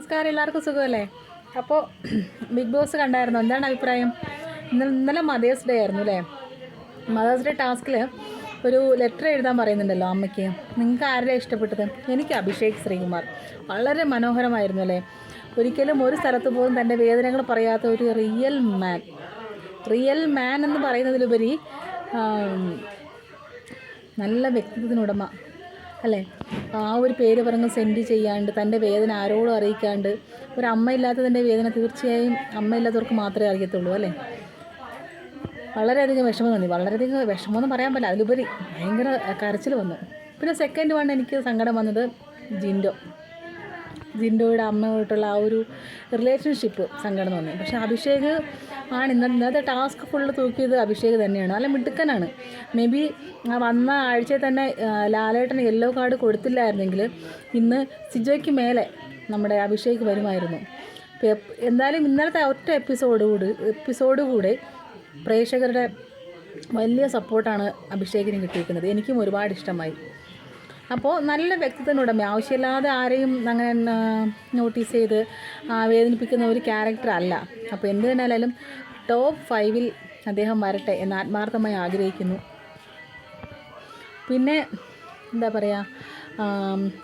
നമസ്കാരം എല്ലാവർക്കും സുഖമല്ലേ? അപ്പോൾ ബിഗ് ബോസ് കണ്ടായിരുന്നു? എന്താണ് അഭിപ്രായം? ഇന്നലെ ഇന്നലെ മദേഴ്സ് ഡേ ആയിരുന്നു അല്ലേ? മദേഴ്സ് ഡേ ടാസ്കിൽ ഒരു ലെറ്റർ എഴുതാൻ പറയുന്നുണ്ടല്ലോ അമ്മയ്ക്ക്. നിങ്ങൾക്ക് ആരുടെ ഇഷ്ടപ്പെട്ടത്? എനിക്ക് അഭിഷേക് ശ്രീകുമാർ. വളരെ മനോഹരമായിരുന്നു അല്ലേ? ഒരിക്കലും ഒരു സ്ഥലത്ത് പോലും തന്റെ വേദനകൾ പറയാത്ത ഒരു റിയൽ മാൻ. റിയൽ മാൻ എന്ന് പറയുന്നതിലുപരി നല്ല വ്യക്തിത്വത്തിനുടമ അല്ലേ? ആ ഒരു പേര് പറഞ്ഞ് സെൻഡ് ചെയ്യാണ്ട് തന്റെ വേദന ആരോടും അറിയിക്കാണ്ട് ഒരു അമ്മ ഇല്ലാത്തതിന്റെ വേദന തീർച്ചയായും അമ്മ ഇല്ലാത്തവർക്ക് മാത്രമേ അറിയത്തുള്ളൂ അല്ലേ? വളരെയധികം വിഷമം തോന്നി. വളരെയധികം വിഷമമെന്ന് പറയാൻ പറ്റില്ല. അതിലുപരി ഭയങ്കര കരച്ചിൽ വന്നു. പിന്നെ സെക്കൻഡ് വൺ എനിക്ക് സങ്കടം വന്നത് ജിൻഡോ. ജിൻഡോയുടെ അമ്മയോട്ടുള്ള ആ ഒരു റിലേഷൻഷിപ്പ് സങ്കടം തോന്നി. പക്ഷെ അഭിഷേക് ആണ് ഇന്ന ഇന്നത്തെ ടാസ്ക് ഫുള്ള് തൂക്കിയത് അഭിഷേക് തന്നെയാണ്. നല്ല മിടുക്കനാണ്. മേ ബി വന്ന ആഴ്ചയിൽ തന്നെ ആ, ലാലേട്ടന് യെല്ലോ കാർഡ് കൊടുത്തില്ലായിരുന്നെങ്കിൽ ഇന്ന് സിജോയ്ക്ക് മേലെ നമ്മുടെ അഭിഷേക് വരുമായിരുന്നു. എന്തായാലും ഇന്നലത്തെ ഒറ്റ എപ്പിസോഡ് കൂടി എപ്പിസോഡ് കൂടെ പ്രേക്ഷകരുടെ വലിയ സപ്പോർട്ടാണ് അഭിഷേകിന് കിട്ടിയിരിക്കുന്നത്. എനിക്കും ഒരുപാട് ഇഷ്ടമായി. അപ്പോൾ നല്ല വ്യക്തിത്വനുടമ ആവശ്യമില്ലാതെ ആരെയും അങ്ങനെ നോട്ടീസ് ചെയ്ത് വേദനിപ്പിക്കുന്ന ഒരു ക്യാരക്ടർ അല്ല. അപ്പോൾ എന്ത് തന്നെയായാലും ടോപ്പ് ഫൈവിൽ അദ്ദേഹം വരട്ടെ എന്ന് ആത്മാർത്ഥമായി ആഗ്രഹിക്കുന്നു. പിന്നെ എന്താ പറയുക?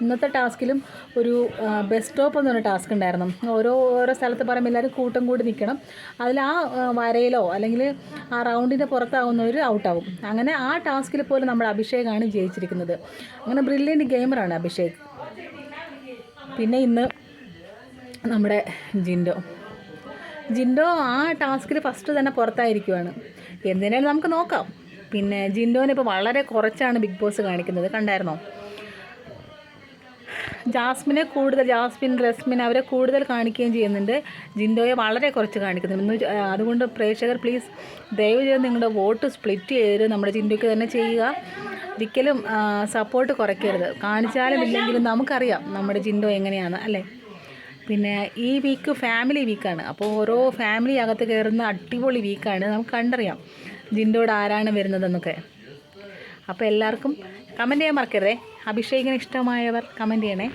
ഇന്നത്തെ ടാസ്കിലും ഒരു ബസ് സ്റ്റോപ്പ് എന്ന് പറഞ്ഞ ടാസ്ക് ഉണ്ടായിരുന്നു. ഓരോ ഓരോ സ്ഥലത്ത് പറയുമ്പോൾ എല്ലാവരും കൂട്ടം കൂടി നിൽക്കണം അതിൽ ആ ആ, വരയിലോ അല്ലെങ്കിൽ ആ റൗണ്ടിന്റെ പുറത്താവുന്നവർ ഔട്ടാവും. അങ്ങനെ ആ ടാസ്കിൽ പോലും നമ്മുടെ അഭിഷേകാണ് ജയിച്ചിരിക്കുന്നത്. അങ്ങനെ ബ്രില്യന്റ് ഗെയിമറാണ് അഭിഷേക്. പിന്നെ ഇന്ന് നമ്മുടെ ജിൻഡോ. ജിൻഡോ ആ ടാസ്കിൽ ഫസ്റ്റ് തന്നെ പുറത്തായിരിക്കുവാണ്. എന്തിനാലും നമുക്ക് നോക്കാം. പിന്നെ ജിൻഡോനെ ഇപ്പോൾ വളരെ കുറച്ചാണ് ബിഗ് ബോസ് കാണിക്കുന്നത്. കണ്ടായിരുന്നോ? ജാസ്മിനെ കൂടുതൽ ജാസ്മിൻ റസ്മിൻ അവരെ കൂടുതൽ കാണിക്കുകയും ചെയ്യുന്നുണ്ട്. ജിൻഡോയെ വളരെ കുറച്ച് കാണിക്കുന്നുണ്ട്. അതുകൊണ്ട് പ്രേക്ഷകർ പ്ലീസ് ദയവ് ചെയ്ത് നിങ്ങളുടെ വോട്ട് സ്പ്ലിറ്റ് ചെയ്ത് നമ്മുടെ ജിൻഡോയ്ക്ക് തന്നെ ചെയ്യുക. ഒരിക്കലും സപ്പോർട്ട് കുറയ്ക്കരുത്. കാണിച്ചാലും ഇല്ലെങ്കിലും നമുക്കറിയാം നമ്മുടെ ജിൻഡോ എങ്ങനെയാണ് അല്ലേ? പിന്നെ ഈ വീക്ക് ഫാമിലി വീക്കാണ് അപ്പോൾ ഓരോ ഫാമിലി അകത്ത് കയറുന്ന അടിപൊളി വീക്കാണ് നമുക്ക് കണ്ടറിയാം ജിൻഡോയുടെ ആരാണ് വരുന്നതെന്നൊക്കെ. അപ്പോൾ എല്ലാവർക്കും കമന്റ് ചെയ്യാൻ മറക്കരുതേ. അഭിഷേകിന് ഇഷ്ടമായവർ കമന്റ് ചെയ്യണേ.